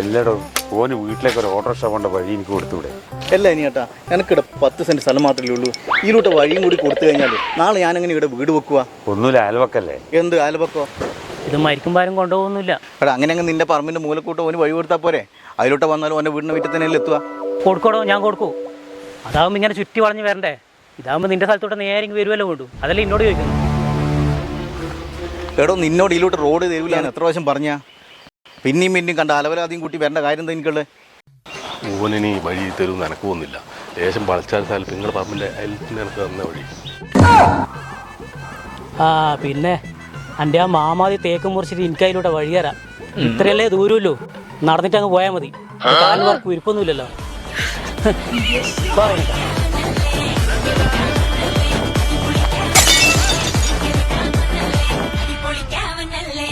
എല്ലടോ ഓന് വീട്ടിലേക്ക് ഒരു ഓട്ടോറിക്ഷ പോകേണ്ട വഴി എനിക്ക് കൊടുത്തൂടെ? അല്ല ഇനി ചേട്ടാ എനിക്കിവിടെ പത്ത് സെന്റ് സ്ഥലം മാത്രമേ ഉള്ളൂ. ഇതിലൂടെ വഴിയും കൂടി കൊടുത്തു കഴിഞ്ഞാൽ നാളെ ഞാൻ എങ്ങനെ ഇവിടെ വീട് വെക്കുക ഒന്നുമില്ല അയൽവക്കല്ലേ? എന്ത് അയൽപക്കോ ഇത് മരിക്കും ആരും കൊണ്ടുപോകുന്നില്ല. എടാ അങ്ങനെ അങ്ങ് നിന്റെ പറമ്പിന്റെ മൂലക്കൂട്ട് ഓന് വഴി കൊടുത്താൽ പോരെ. അതിലോട്ട് വന്നാലും ഓന്റെ വീടിന് വീട്ടിൽ എത്തുക കൊടുക്കോടോ ഞാൻ കൊടുക്കൂ. അതാവുമ്പോൾ ഇങ്ങനെ ചുറ്റി വളഞ്ഞു വരണ്ടേ? ഇതാവുമ്പോൾ നിന്റെ സ്ഥലത്തോട്ട് നേരെ ഇങ്ങ് വരുമല്ലോ കൊണ്ടു അതല്ലേ എന്നോട് ചോദിക്കുന്നു എടോ നിന്നോട് ഇതിലോട്ട് റോഡ് തരൂല ഞാൻ എത്ര പ്രാവശ്യം പറഞ്ഞാ? പിന്നെയും പിന്നെയും കണ്ട അലവലാതെയും കൂട്ടി വരേണ്ട കാര്യം എന്താ എനിക്കുള്ളത്? ഓനിനി വഴി തരും നനക്ക് പോകുന്നില്ല ലേശം വളച്ചാൽ സ്ഥലത്ത് നിങ്ങളുടെ പറമ്പിന്റെ അയൽത്തിന് എനിക്ക് തന്ന വഴി. ആ പിന്നെ എന്റെ ആ മാമാതി തേക്ക് മുറിച്ചിട്ട് എനിക്ക് അതിലൂടെ വഴി തരാം. ഇത്രയല്ലേ ദൂരമല്ലോ നടന്നിട്ട് അങ്ങ് പോയാൽ മതി. വർക്ക് വാ, വനിത.